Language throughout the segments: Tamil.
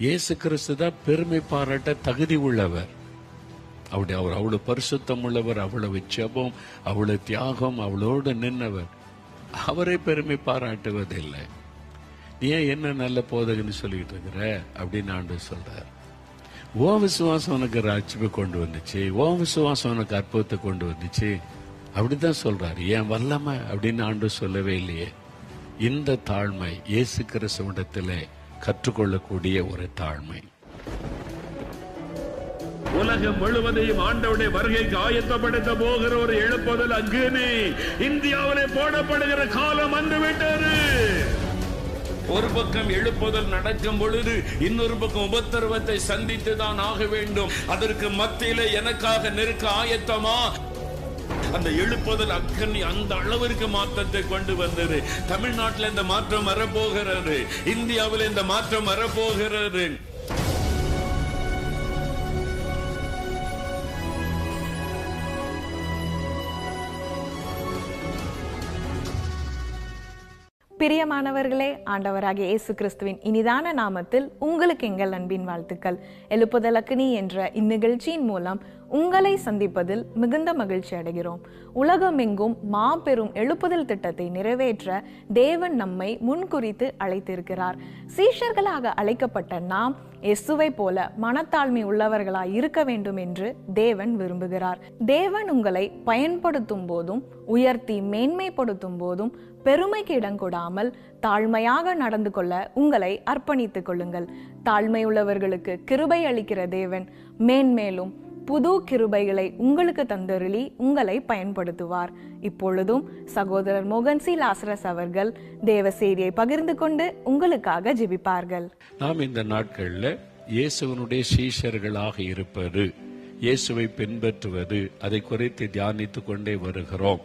இயேசு கிறிஸ்து தான் பெருமை பாராட்ட தகுதி உள்ளவர். அப்படி அவர் அவ்வளோ பரிசுத்தம் உள்ளவர் அவ்வளவு ஜெபம் அவ்வளவு தியாகம் அவளோடு நின்றவர் அவரை பெருமை பாராட்டுவதில்லை நீ ஏன் என்ன நல்ல போதகன்னு சொல்லிக்கிட்டு இருக்கிற? அப்படின்னு ஆண்டு சொல்றார். ஓ விசுவாசம் உனக்கு ராட்சிப்பை கொண்டு வந்துச்சு. ஓ விசுவாசம் உனக்கு அற்புதத்தை கொண்டு வந்துச்சு. அப்படிதான் சொல்றாரு. ஏன் வல்லமை அப்படின்னு ஆண்டு சொல்லவே இல்லையே. இந்த தாழ்மை இயேசு கிறிஸ்துவிடத்திலே கற்றுக்கொள்ளக்கூடிய ஒரு தாழ்மை. உலகம் முழுவதையும் ஆண்டவுடைய வருகைக்கு ஆயத்தப்படுத்த போகிற ஒரு எழுப்புதல் அக்னி இந்தியாவிலே போடப்படுகிற காலம் வந்து விட்டது. ஒரு பக்கம் எழுப்புதல் நடக்கும் பொழுது இன்னொரு பக்கம் உபத்திரவத்தை சந்தித்து தான் ஆக வேண்டும். அதற்கு மத்தியில எனக்காக நெருக்க ஆயத்தமா? அந்த எழுப்புதல் அக்கனி அந்த அளவிற்கு மாற்றத்தை கொண்டு வந்தது. தமிழ்நாட்டில் இந்த மாற்றம் வரப்போகிறது. இந்தியாவில் இந்த மாற்றம் வரப்போகிறது. பிரியமானவர்களே ஆண்டவராகிய இயேசு கிறிஸ்துவின் இனிதான நாமத்தில் உங்களுக்கு எங்கள் அன்பின் வாழ்த்துக்கள். எழுப்புதலக்கினி என்ற இந்நிகழ்ச்சியின் மூலம் உங்களை சந்திப்பதில் மிகுந்த மகிழ்ச்சி அடைகிறோம். உலகமெங்கும் மாபெரும் எழுப்புதல் திட்டத்தை நிறைவேற்ற தேவன் நம்மை முன்குறித்து அழைத்திருக்கிறார். சீஷர்களாக அழைக்கப்பட்ட நாம் இயேசுவை போல மனத்தாழ்மை உள்ளவர்களாய் இருக்க வேண்டும் என்று தேவன் விரும்புகிறார். தேவன் உங்களை பயன்படுத்தும் போதும் உயர்த்தி மேன்மைப்படுத்தும் போதும் பெருமைக்கு இடம் கொடாமல் தாழ்மையாக நடந்து கொள்ள உங்களை அர்ப்பணித்துக் கொள்ளுங்கள். தாழ்மை உள்ளவர்களுக்கு கிருபை அளிக்கிற தேவன் மேன்மேலும் புது கிருபைகளை உங்களுக்கு தந்தருளி உங்களை பயன்படுத்துவார். இப்பொழுதும் சகோதரர் மோகன் சி. லாசரஸ் அவர்கள் தேவ செய்தியை பகிர்ந்து கொண்டு உங்களுக்காக ஜெபிப்பார்கள். நாம் இந்த நாட்களில் இயேசுவனுடைய சீஷர்களாக இருப்பது இயேசுவை பின்பற்றுவது அதை குறித்து தியானித்துக் கொண்டே வருகிறோம்.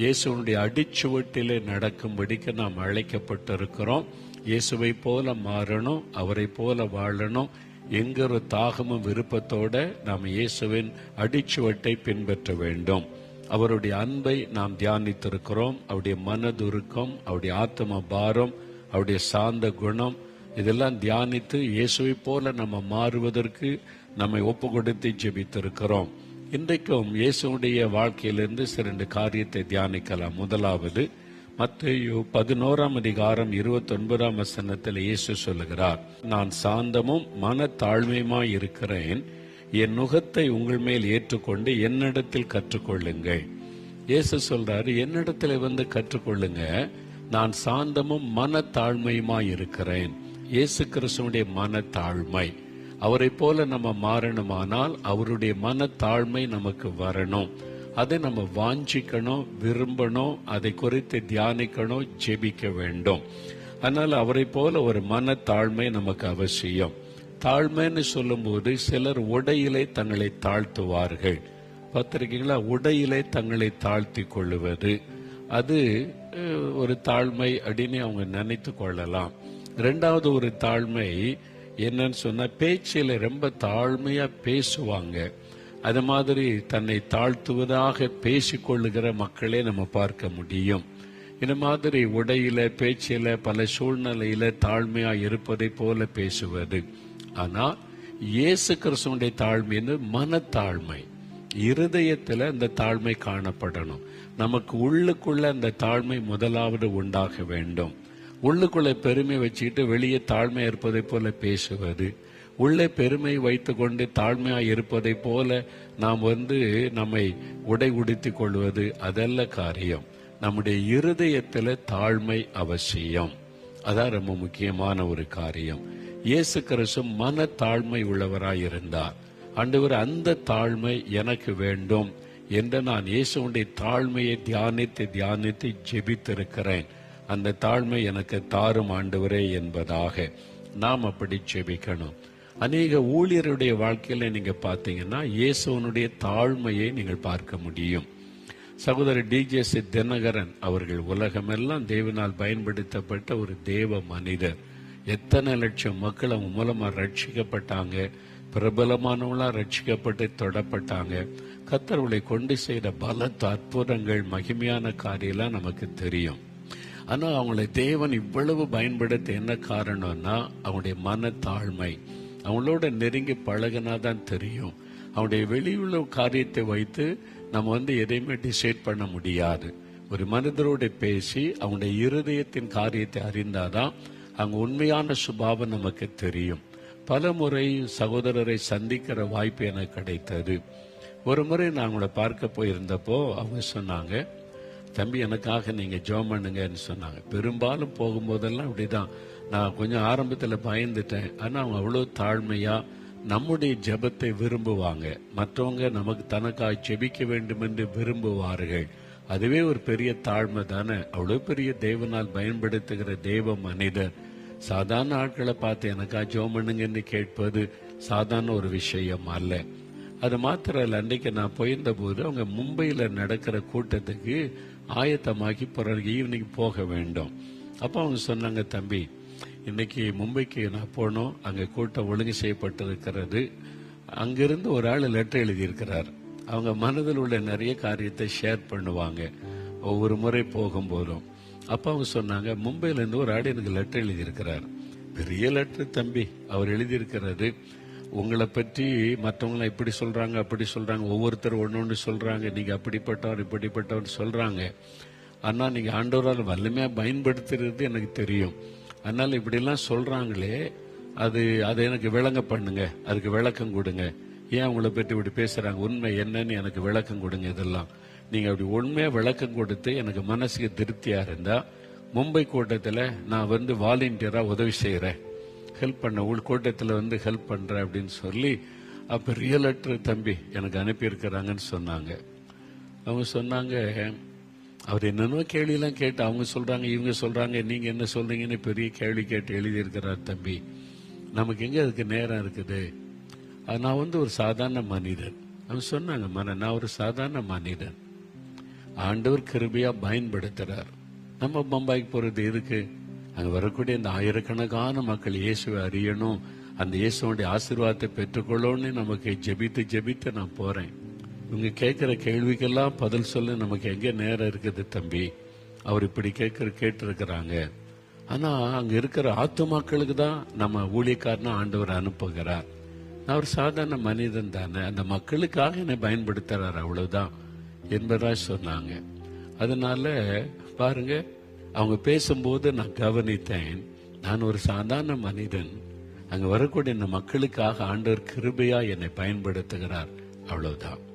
இயேசுவனுடைய அடிச்சுவட்டிலே நடக்கும்படிக்கு நாம் அழைக்கப்பட்டிருக்கிறோம். இயேசுவை போல மாறணும் அவரை போல வாழணும் என்கிற தாகமும் விருப்பத்தோட நாம் இயேசுவின் அடிச்சுவட்டை பின்பற்ற வேண்டும். அவருடைய அன்பை நாம் தியானித்திருக்கிறோம். அவருடைய மனதுருக்கம் அவருடைய ஆத்ம பாரம் அவருடைய சாந்த குணம் இதெல்லாம் தியானித்து இயேசுவை போல நம்ம மாறுவதற்கு நம்மை ஒப்பு கொடுத்து ஜெபித்திருக்கிறோம். இன்றைக்கும் இயேசுடைய வாழ்க்கையிலிருந்து சிறந்த காரியத்தை தியானிக்கலாம். முதலாவது மத்தையோ பதினோராம் அதிகாரம் இருபத்தி ஒன்பதாம் வசனத்தில் இயேசு சொல்லுகிறார் நான் சாந்தமும் மன தாழ்மையுமாய் இருக்கிறேன். என் நுகத்தை உங்கள் மேல் ஏற்றுக்கொண்டு என்னிடத்தில் கற்றுக்கொள்ளுங்கள். இயேசு சொல்றாரு என்னிடத்துல வந்து கற்றுக்கொள்ளுங்க. நான் சாந்தமும் மன தாழ்மையுமாய் இருக்கிறேன். இயேசு கிறிஸ்துவனுடைய மன தாழ்மை அவரை போல நம்ம மாறணுமானால் அவருடைய மன தாழ்மை நமக்கு வரணும். அதை நம்ம வாஞ்சிக்கணும் விரும்பணும் அதை குறித்து தியானிக்கணும் ஜெபிக்க வேண்டும். ஆனால் அவரை போல ஒரு மன தாழ்மை நமக்கு அவசியம். தாழ்மைன்னு சொல்லும்போது சிலர் உடையிலே தங்களை தாழ்த்துவார்கள். பார்த்திருக்கீங்களா? உடையிலே தங்களை தாழ்த்தி கொள்ளுவது. அது ஒரு தாழ்மை அப்படின்னு அவங்க நினைத்து கொள்ளலாம். ரெண்டாவது ஒரு தாழ்மை என்னன்னு சொன்னா பேச்சில ரொம்ப தாழ்மையா பேசுவாங்க. அது மாதிரி தன்னை தாழ்த்துவதாக பேசிக்கொள்ளுகிற மக்களை நம்ம பார்க்க முடியும். இந்த மாதிரி உடையில பேச்சில பல சூழ்நிலையில தாழ்மையா இருப்பதை போல பேசுவது. ஆனா இயேசு கிறிஸ்துவனுடைய தாழ்மைன்னு மனத்தாழ்மை. இருதயத்துல அந்த தாழ்மை காணப்படணும். நமக்கு உள்ளுக்குள்ள அந்த தாழ்மை முதலாவது உண்டாக வேண்டும். உள்ளுக்குள்ள பெருமை வச்சுக்கிட்டு வெளியே தாழ்மை இருப்பதை போல பேசுவது. உள்ளே பெருமை வைத்துக்கொண்டு தாழ்மையா இருப்பதை போல நாம் வந்து நம்மை உடை உடுத்தி கொள்வது அதல்ல காரியம். நம்முடைய இருதயத்துல தாழ்மை அவசியம். அதான் ரொம்ப முக்கியமான ஒரு காரியம். இயேசு கிறிஸ்து மன தாழ்மை உள்ளவராய் இருந்தார். ஆண்டவர் அந்த தாழ்மை எனக்கு வேண்டும் என்று நான் இயேசுடைய தாழ்மையை தியானித்து தியானித்து ஜெபித்திருக்கிறேன். அந்த தாழ்மை எனக்கு தாரும் ஆண்டவரே என்பதாக நாம் அப்படி ஜெபிக்கணும். அநேக ஊழியருடைய வாழ்க்கையில நீங்க பார்த்தீங்கன்னா இயேசுவனுடைய தாழ்மையை நீங்கள் பார்க்க முடியும். சகோதரர் டிஜேசி தினகரன் அவர்கள் உலகமெல்லாம் தேவனால் பயன்படுத்தப்பட்ட ஒரு தேவ மனிதர். எத்தனை லட்சம் மக்கள் அவங்க மூலமா ரட்சிக்கப்பட்டாங்க பிரபலமானவங்களா ரட்சிக்கப்பட்டு தொடப்பட்டாங்க. கத்தர்களை கொண்டு செய்த பலத்த அற்புதங்கள் மகிமையான காரியெல்லாம் நமக்கு தெரியும். ஆனா அவங்களை தேவன் இவ்வளவு பயன்படுத்த என்ன காரணம்னா அவங்களுடைய மன தாழ்மை. அவங்களோட நெருங்கி பழகினாதான் தெரியும். அவனுடைய வெளியுள்ள காரியத்தை வைத்து நம்ம வந்து எதையுமே டிசைட் பண்ண முடியாது. ஒரு மனிதரோட பேசி அவனுடைய இருதயத்தின் காரியத்தை அறிந்தாதான் அவங்க உண்மையான சுபாவம் நமக்கு தெரியும். பல முறை சகோதரரை சந்திக்கிற வாய்ப்பு எனக்கு கிடைத்தது. ஒரு முறை நான் அவங்கள பார்க்க போயிருந்தப்போ அவங்க சொன்னாங்க தம்பி எனக்காக நீங்கள் ஜெபம் பண்ணுங்கன்னு சொன்னாங்க. பெரும்பாலும் போகும்போதெல்லாம் இப்படிதான். நான் கொஞ்சம் ஆரம்பத்தில் பயந்துட்டேன். ஆனால் அவங்க அவ்வளோ தாழ்மையாக நம்முடைய ஜெபத்தை விரும்புவாங்க. மற்றவங்க நமக்கு தனக்காய் ஜெபிக்க வேண்டும் என்று விரும்புவார்கள். அதுவே ஒரு பெரிய தாழ்மை தானே? அவ்வளோ பெரிய தேவனால் பயன்படுத்துகிற தெய்வ மனிதர். சாதாரண ஆட்களை பார்த்து எனக்கா ஜெபம் பண்ணுங்கன்னு கேட்பது சாதாரண ஒரு விஷயம் அல்ல. அது மாத்திரம் இல்லை அன்றைக்கு நான் போயிருந்த போது அவங்க மும்பையில் நடக்கிற கூட்டத்துக்கு ஆயத்தமாக்கி பிறகு ஈவினிங் போக வேண்டும். அப்போ அவங்க சொன்னாங்க தம்பி இன்னைக்கு மும்பைக்கு நான் போனோம். அங்கே கூட்டம் ஒழுங்கு செய்யப்பட்டிருக்கிறது. அங்கிருந்து ஒரு ஆள் லெட்டர் எழுதியிருக்கிறார். அவங்க மனதில் உள்ள நிறைய காரியத்தை ஷேர் பண்ணுவாங்க. ஒவ்வொரு முறை போகும்போதும். அப்போ அவங்க சொன்னாங்க மும்பையிலேருந்து ஒரு ஆள் எனக்கு லெட்டர் எழுதியிருக்கிறார். பெரிய லெட்டர் தம்பி அவர் எழுதியிருக்கிறது. உங்களை பற்றி மற்றவங்களாம் இப்படி சொல்கிறாங்க அப்படி சொல்கிறாங்க ஒவ்வொருத்தர் ஒன்று ஒன்று சொல்கிறாங்க நீங்கள் அப்படிப்பட்டவர் இப்படிப்பட்டவர் சொல்கிறாங்க ஆனால் நீங்கள் ஆண்டவரால் வல்லமையா பயன்படுத்துறது எனக்கு தெரியும். அதனால இப்படிலாம் சொல்றாங்களே அது அதை எனக்கு விளங்க பண்ணுங்க அதுக்கு விளக்கம் கொடுங்க. ஏன் அவங்கள பற்றி இப்படி பேசுறாங்க? உண்மை என்னன்னு எனக்கு விளக்கம் கொடுங்க இதெல்லாம். நீங்க அப்படி உண்மையா விளக்கம் கொடுத்து எனக்கு மனசுக்கு திருப்தியா இருந்தா மும்பை கூட்டத்தில் நான் வந்து வாலண்டியரா உதவி செய்கிறேன் ஹெல்ப் பண்ண உள் கூட்டத்தில் வந்து ஹெல்ப் பண்ணுறேன் அப்படின்னு சொல்லி அப்போ ரியல் லெட்டர் தம்பி எனக்கு அனுப்பியிருக்கிறாங்கன்னு சொன்னாங்க. அவங்க சொன்னாங்க அவர் என்னென்னோ கேள்வியெல்லாம் கேட்டு அவங்க சொல்றாங்க இவங்க சொல்றாங்க நீங்க என்ன சொல்றீங்கன்னு பெரிய கேள்வி கேட்டு எழுதியிருக்கிறார் தம்பி. நமக்கு எங்க அதுக்கு நேரம் இருக்குது? அது நான் வந்து ஒரு சாதாரண மனிதன். அவங்க சொன்னாங்க மன நான் ஒரு சாதாரண மனிதன். ஆண்டவர் கிருபையாக பயன்படுத்துறார். நம்ம பம்பாய்க்கு போறது எதுக்கு? அங்க வரக்கூடிய இந்த ஆயிரக்கணக்கான மக்கள் இயேசுவை அறியணும். அந்த இயேசுடைய ஆசீர்வாதத்தை பெற்றுக்கொள்ளணும்னு நமக்கு ஜெபித்து ஜெபித்து நான் போறேன். இவங்க கேட்குற கேள்விக்கெல்லாம் பதில் சொல்ல நமக்கு எங்கே நேரம் இருக்குது தம்பி? அவர் இப்படி கேட்குற கேட்டிருக்கிறாங்க. ஆனால் அங்கே இருக்கிற ஆத்துமாக்களுக்கு தான் நம்ம ஊழியக்காரனா ஆண்டவர் அனுப்புகிறார். நான் ஒரு சாதாரண மனிதன் தானே அந்த மக்களுக்காக என்னை பயன்படுத்துகிறார் அவ்வளவுதான் என்பதா சொன்னாங்க. அதனால பாருங்க அவங்க பேசும்போது நான் கவனித்தேன் நான் ஒரு சாதாரண மனிதன் அங்கே வரக்கூடிய இந்த மக்களுக்காக ஆண்டவர் கிருபையா என்னை பயன்படுத்துகிறார் அவ்வளவுதான்.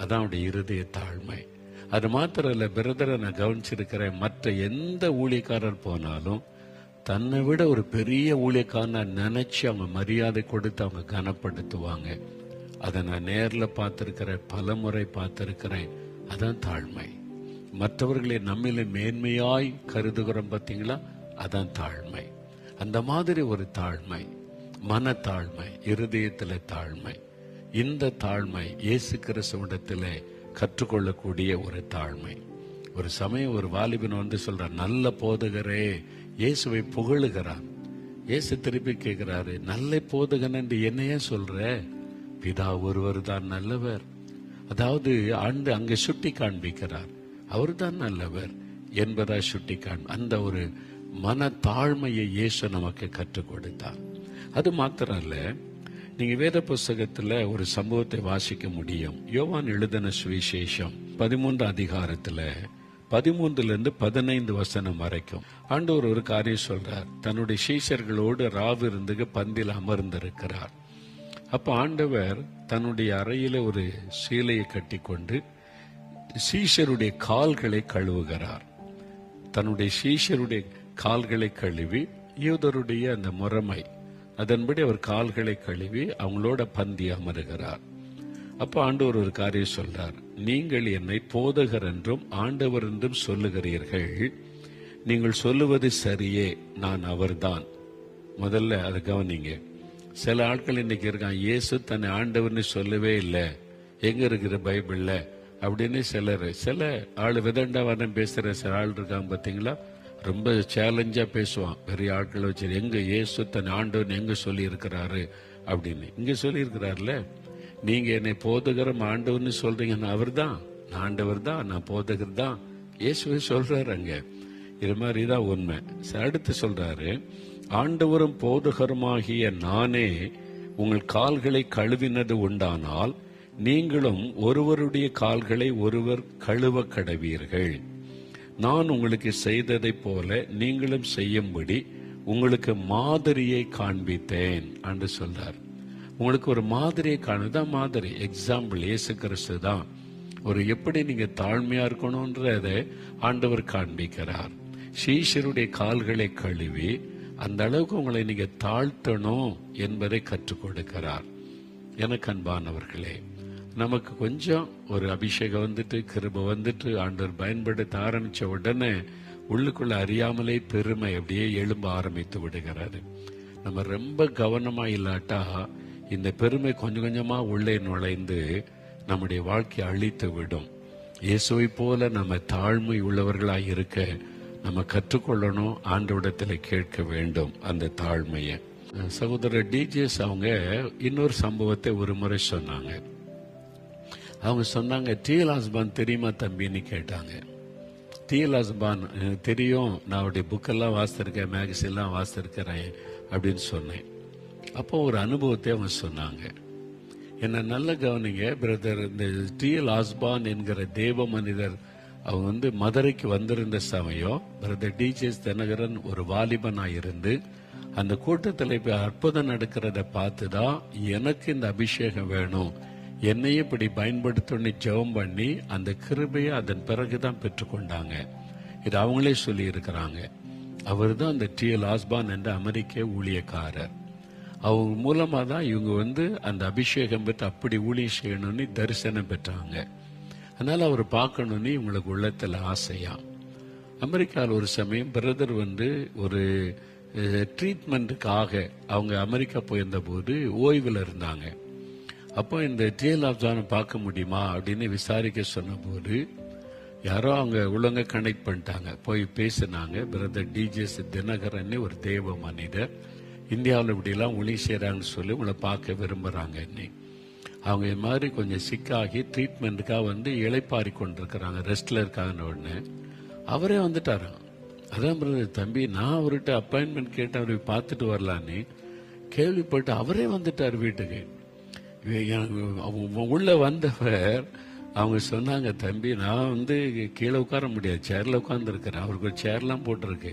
அதான் அவருடைய இருதய தாழ்மை. அது மாத்திரம் இல்லை பிரதரை நான் கவனிச்சிருக்கிறேன் மற்ற எந்த ஊழியக்காரர் போனாலும் தன்னை விட ஒரு பெரிய ஊழியக்காரனை நினைச்சு அவங்க மரியாதை கொடுத்து அவங்க கனப்படுத்துவாங்க. அதை நான் நேரில் பார்த்துருக்கிறேன் பல முறை பார்த்துருக்கிறேன். அதான் தாழ்மை. மற்றவர்களை நம்மில மேன்மையாய் கருதுகிறோம் பார்த்தீங்களா? அதான் தாழ்மை. அந்த மாதிரி ஒரு தாழ்மை. மனத்தாழ்மை இருதயத்தில் தாழ்மை. இந்த தாழ்மை இயேசு கிறிஸ்துவிடத்திலே கற்றுக்கொள்ளக்கூடிய ஒரு தாழ்மை. ஒரு சமயம் ஒரு வாலிபன் வந்து சொல்றான் நல்ல போதகரே இயேசுவை புகழுகிறான் இயேசு திருப்பி கேட்கிறாரு நல்ல போதகன் என்று என்னையே சொல்ற? பிதா ஒருவர் தான் நல்லவர். அதாவது ஆண்டு அங்கே சுட்டி காண்பிக்கிறார். அவர்தான் நல்லவர் என்பதா சுட்டி காண் அந்த ஒரு மன தாழ்மையை இயேசு நமக்கு கற்றுக் கொடுத்தார். அது மாத்திரம் இல்லை நீங்க வேத புஸ்தகத்துல ஒரு சம்பவத்தை வாசிக்க முடியும். யோவான் எழுதின சுவிசேஷம் பதிமூன்று அதிகாரத்துல பதிமூன்றுல இருந்து பதினைந்து வசனம் வரைக்கும். ஆண்டவர் ஒரு காரியம் சொல்றார். தன்னுடைய சீஷர்களோடு ராவு இருந்து பந்தில் அமர்ந்திருக்கிறார். அப்ப ஆண்டவர் தன்னுடைய அறையில ஒரு சீலையை கட்டிக்கொண்டு சீஷருடைய கால்களை கழுவுகிறார். தன்னுடைய சீஷருடைய கால்களை கழுவி யூதருடைய அந்த முறைமை அதன்படி அவர் கால்களை கழுவி அவங்களோட பந்தி அமருகிறார். அப்போ ஆண்டவர் ஒரு காரியம் சொல்றார். நீங்கள் என்னை போதகர் என்றும் ஆண்டவர் என்றும் சொல்லுகிறீர்கள். நீங்கள் சொல்லுவது சரியே நான் அவர்தான். முதல்ல அதை கவனிங்க. சில ஆட்கள் இன்னைக்கு இருக்கான் இயேசு தன்னை ஆண்டவர்னு சொல்லவே இல்லை. எங்க இருக்குது பைபிள்ல? அப்படின்னு சிலர் சில ஆள் விதண்டாவனம் பேசுற சில ஆள் இருக்காங்க பார்த்தீங்களா? ரொம்ப சேலஞ்சா பேசுவான். பெரிய ஆட்களை வச்சு எங்க இயேசு தன் ஆண்டவன் எங்க சொல்லி இருக்கிறாரு அப்படின்னு. இங்க சொல்லி நீங்கள் நீங்க என்னை போதகரம் ஆண்டவர்னு சொல்கிறீங்கன்னா அவர் தான். நான் ஆண்டவர் தான் நான் போதகர் தான். இயேசுவை சொல்றாரு அங்க. இது மாதிரி தான் உண்மை. அடுத்து சொல்றாரு ஆண்டவரும் போதகருமாகிய நானே உங்கள் கால்களை கழுவினது உண்டானால் நீங்களும் ஒருவருடைய கால்களை ஒருவர் கழுவ கடவீர்கள் நான் உங்களுக்கு செய்ததைப் போல நீங்களும் செய்யும்படி உங்களுக்கு மாதிரியை காண்பித்தேன் என்று சொல்றார். உங்களுக்கு ஒரு மாதிரியை காணுதான் மாதிரி. எக்ஸாம்பிள் இயேசு கிறிஸ்து தான். ஒரு எப்படி நீங்க தாழ்மையா இருக்கணும்ன்றதை ஆண்டவர் காண்பிக்கிறார். சீஷருடைய கால்களை கழுவி அந்த அளவுக்கு உங்களை நீங்க தாழ்த்தணும் என்பதை கற்றுக் கொடுக்கிறார். எனக்கு அன்பானவர்களே நமக்கு கொஞ்சம் ஒரு அபிஷேகம் வந்துட்டு கிருப வந்துட்டு ஆண்டவர் பயன்படுத்த ஆரம்பிச்ச உடனே உள்ளுக்குள்ள அறியாமலே பெருமை அப்படியே எழும்ப ஆரம்பித்து விடுகிறாரு. நம்ம ரொம்ப கவனமா இல்லாட்டா இந்த பெருமை கொஞ்சம் கொஞ்சமா உள்ளே நுழைந்து நம்முடைய வாழ்க்கையை அழித்து விடும். இயேசுவை போல நம்ம தாழ்மை உள்ளவர்களாக இருக்க நம்ம கற்றுக்கொள்ளணும் ஆண்டவிடத்தில் கேட்க வேண்டும் அந்த தாழ்மையை. சகோதரர் டிஜேஸ் அவங்க இன்னொரு சம்பவத்தை ஒரு முறை சொன்னாங்க. அவங்க சொன்னாங்க டிஎல் ஹாஸ்பான் தெரியுமா தம்பின்னு கேட்டாங்க. டிஎல் ஹஸ்பான் எனக்கு தெரியும். நான் அவருடைய புக்கெல்லாம் வாசித்திருக்கேன் மேகசின்லாம் வாசித்திருக்கிறேன் அப்படின்னு சொன்னேன். அப்போ ஒரு அனுபவத்தை அவங்க சொன்னாங்க. என்ன நல்ல கவனிங்க பிரதர் இந்த டிஎல் ஆஸ்பான் என்கிற தேவ மனிதர் அவங்க வந்து மதுரைக்கு வந்திருந்த சமயம் பிரதர் டிஜேஸ் தினகரன் ஒரு வாலிபனாக இருந்து அந்த கூட்டத்தில் இப்போ அற்புதம் நடக்கிறத பார்த்து தான் எனக்கு இந்த அபிஷேகம் வேணும். என்னையும் இப்படி பயன்படுத்தணும்னு ஜெபம் பண்ணி அந்த கிருபையை அதன் பிறகுதான் பெற்றுக்கொண்டாங்க. இது அவங்களே சொல்லி இருக்கிறாங்க அவர் தான் அந்த டிஎல் ஆஸ்பான் என்ற அமெரிக்க ஊழியக்காரர். அவங்க மூலமாக தான் இவங்க வந்து அந்த அபிஷேகம் பெற்று அப்படி ஊழியம் செய்யணும்னு தரிசனம் பெற்றாங்க. அதனால் அவர் பார்க்கணும்னு இவங்களுக்கு உள்ளத்தில் ஆசையா. அமெரிக்காவில் ஒரு சமயம் பிரதர் வந்து ஒரு ட்ரீட்மெண்ட்டுக்காக அவங்க அமெரிக்கா போயிருந்த போது ஓய்வில் இருந்தாங்க. அப்போ இந்த டிஎல் ஆப்ஜானை பார்க்க முடியுமா அப்படின்னு விசாரிக்க சொன்னபோது யாரோ அவங்க உள்ளவங்க கனெக்ட் பண்ணிட்டாங்க. போய் பேசினாங்க. பிரதர் டிஜேஸ் தினகரன் ஒரு தெய்வ மனிதர். இந்தியாவில் இப்படிலாம் ஒளி செய்கிறாங்கன்னு சொல்லி உங்களை பார்க்க விரும்புகிறாங்க இன்னி அவங்க இது மாதிரி கொஞ்சம் சிக்காகி ட்ரீட்மெண்ட்டுக்காக வந்து இழைப்பாரி கொண்டிருக்கிறாங்க. ரெஸ்ட்ல இருக்காங்கன்னு உடனே அவரே வந்துட்டாராம் அதான் பிரதர் தம்பி நான் அவர்கிட்ட அப்பாயின்மெண்ட் கேட்டு அவரை பார்த்துட்டு வரலான்னு கேள்விப்பட்டு அவரே வந்துட்டார் வீட்டுக்கு. எனக்கு உள்ள வந்தவர் அவங்க சொன்னாங்க தம்பி நான் வந்து கீழே உட்கார முடியாது. சேர்ல உட்காந்துருக்கிறேன் அவருக்கு ஒரு சேர்லாம் போட்டிருக்கு.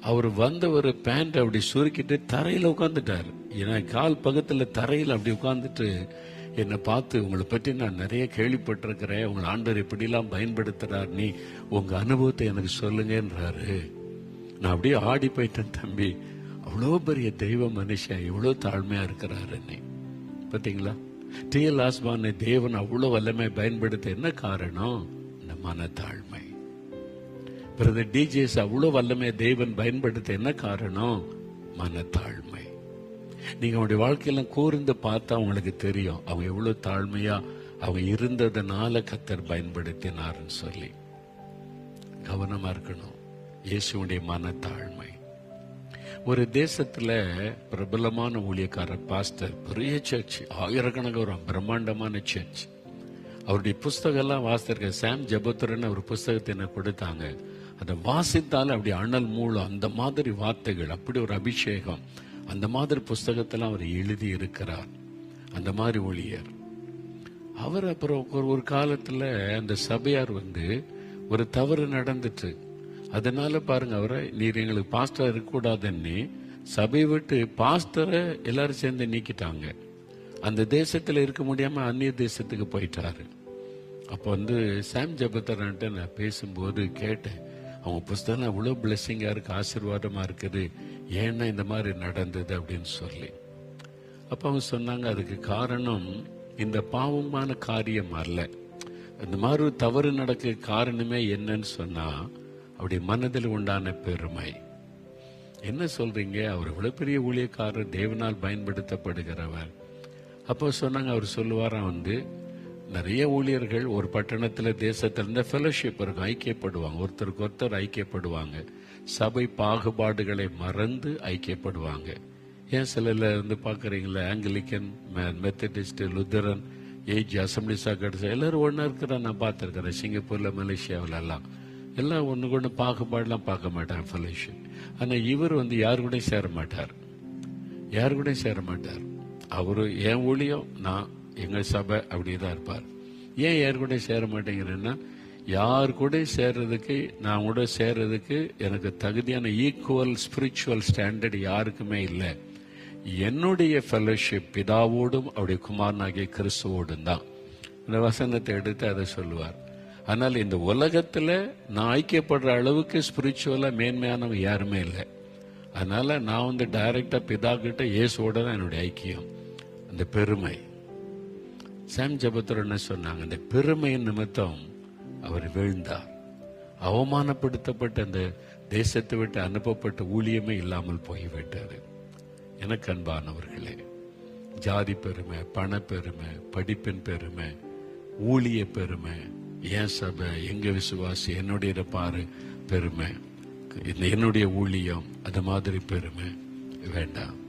அவர் வந்த ஒரு பேண்ட் அப்படி சுருக்கிட்டு தரையில உட்காந்துட்டாரு ஏன்னா கால் பக்கத்துல தரையில் அப்படி உட்காந்துட்டு என்னை பார்த்து உங்களை பற்றி நான் நிறைய கேள்விப்பட்டிருக்கிறேன். உங்களை ஆண்டவர் இப்படிலாம் பயன்படுத்துறார்? நீ உங்க அனுபவத்தை எனக்கு சொல்லுங்கன்றாரு. நான் அப்படியே ஆடி போயிட்டேன் தம்பி அவ்வளோ பெரிய தெய்வ மனுஷன் எவ்வளோ தாழ்மையா இருக்கிறாரு நீ. பார்த்தீங்களா டிஎல் ஆஸ்மானை தேவன் அவ்வளோ வல்லமை பயன்படுத்த என்ன காரணம்? இந்த மனத்தாழ்மை. பிரதர் டிஜேஸ் அவ்வளோ வல்லமை தேவன் பயன்படுத்த என்ன காரணம்? மனத்தாழ்மை. நீங்க அவங்களுடைய வாழ்க்கையெல்லாம் கூர்ந்து பார்த்தா உங்களுக்கு தெரியும் அவங்க எவ்வளவு தாழ்மையா அவங்க இருந்ததுனால கத்தர் பயன்படுத்தினார்னு சொல்லி. கவனமா இருக்கணும். இயேசுடைய மனத்தாழ்மை. ஒரு தேசத்துல பிரபலமான ஊழியக்காரர் பாஸ்டர் பெரிய சர்ச் ஆயிரக்கணக்கான ஒரு பிரம்மாண்டமான சர்ச் அவருடைய புஸ்தகம் எல்லாம் வாசித்திருக்க சாம் ஜபத்துரன் ஒரு புஸ்தகத்தை என்ன கொடுத்தாங்க. அதை வாசித்தால அப்படி அனல் மூலம் அந்த மாதிரி வார்த்தைகள் அப்படி ஒரு அபிஷேகம் அந்த மாதிரி புஸ்தகத்தெல்லாம் அவர் எழுதி இருக்கிறார். அந்த மாதிரி ஊழியர். அவர் அப்புறம் ஒரு ஒரு காலத்தில் அந்த சபையார் வந்து ஒரு தவறு நடந்துட்டு அதனால பாருங்க அவரை நீர் எங்களுக்கு பாஸ்டர் இருக்கக்கூடாதுன்னு சபை விட்டு பாஸ்டரை எல்லாரும் சேர்ந்து நீக்கிட்டாங்க. அந்த தேசத்தில் இருக்க முடியாம அந்நிய தேசத்துக்கு போயிட்டாரு. அப்போ வந்து சாம் ஜபத்தரன்ட்ட நான் பேசும்போது கேட்டேன். அவங்க புஸ்தகம் அவ்வளோ பிளெஸ்ஸிங்காக இருக்கு ஆசீர்வாதமாக இருக்குது. ஏன்னா இந்த மாதிரி நடந்தது அப்படின்னு சொல்லி. அப்போ அவங்க சொன்னாங்க அதுக்கு காரணம் இந்த பாவமான காரியம் அல்ல. இந்த மாதிரி ஒரு தவறு நடக்க காரணமே என்னன்னு சொன்னால் அவருடைய மனதில் உண்டான பெருமை. என்ன சொல்றீங்க? அவர் இவ்வளவு பெரிய ஊழியக்காரர் தேவனால் பயன்படுத்தப்படுகிறவர். அப்போ சொன்னாங்க அவர் சொல்லுவாராம் வந்து நிறைய ஊழியர்கள் ஒரு பட்டணத்தில் தேசத்தில் இருந்த ஃபெலோஷிப் இருக்கும் ஐக்கியப்படுவாங்க. ஒருத்தருக்கு ஒருத்தர் ஐக்கியப்படுவாங்க. சபை பாகுபாடுகளை மறந்து ஐக்கியப்படுவாங்க. ஏன் சிலர்ல இருந்து பார்க்குறீங்களா ஆங்கிலிக்கன் மெத்தடிஸ்ட் லுத்தரன் ஏஜ் அசம்பிளிஸா கிடைச்சா எல்லாரும் ஒன்றா இருக்கிற நான் பார்த்துருக்குறேன் சிங்கப்பூர்ல மலேசியாவில் எல்லாம் எல்லாம் ஒன்று கொண்டு பாகுபாடெலாம் பார்க்க மாட்டாங்க ஃபெலோஷிப். ஆனால் இவர் வந்து யாரு கூட சேர மாட்டார். யாரு கூட சேர மாட்டார். அவர் என் ஊழியம் நான் எங்கள் சபை அப்படிதான் இருப்பார். ஏன் யார் கூட சேர மாட்டேங்கிறேன்னா யார் கூட சேர்றதுக்கு நான் கூட சேர்றதுக்கு எனக்கு தகுதியான ஈக்குவல் ஸ்பிரிச்சுவல் ஸ்டாண்டர்ட் யாருக்குமே இல்லை. என்னுடைய ஃபெலோஷிப் பிதாவோடும் அவருடைய குமாரனாகிய கிறிஸ்துவோடும் தான். இந்த வசனத்தை எடுத்து அதை சொல்லுவார். ஆனால் இந்த உலகத்தில் நான் ஐக்கியப்படுற அளவுக்கு ஸ்பிரிச்சுவலாக மேன்மையானவன் யாருமே இல்லை. அதனால் நான் வந்து டைரக்டா பிதா கிட்ட இயேசுவோட தான் என்னுடைய ஐக்கியம். அந்த பெருமை. சாம் ஜபத்தர் என்ன சொன்னாங்க? அந்த பெருமையின் நிமித்தம் அவர் வீழ்ந்தார். அவமானப்படுத்தப்பட்ட அந்த தேசத்தை விட்டு அனுப்பப்பட்ட ஊழியமே இல்லாமல் போய்விட்டது. எனக்கு அன்பானவர்களே ஜாதி பெருமை பணப்பெருமை பெருமை படிப்பின் பெருமை ஊழிய பெருமை என் சபை? எங்க விசுவாசி? என்னுடைய பாரு பெருமை. இந்த என்னுடைய ஊழியம் அது மாதிரி பெருமை. வேண்டாம்.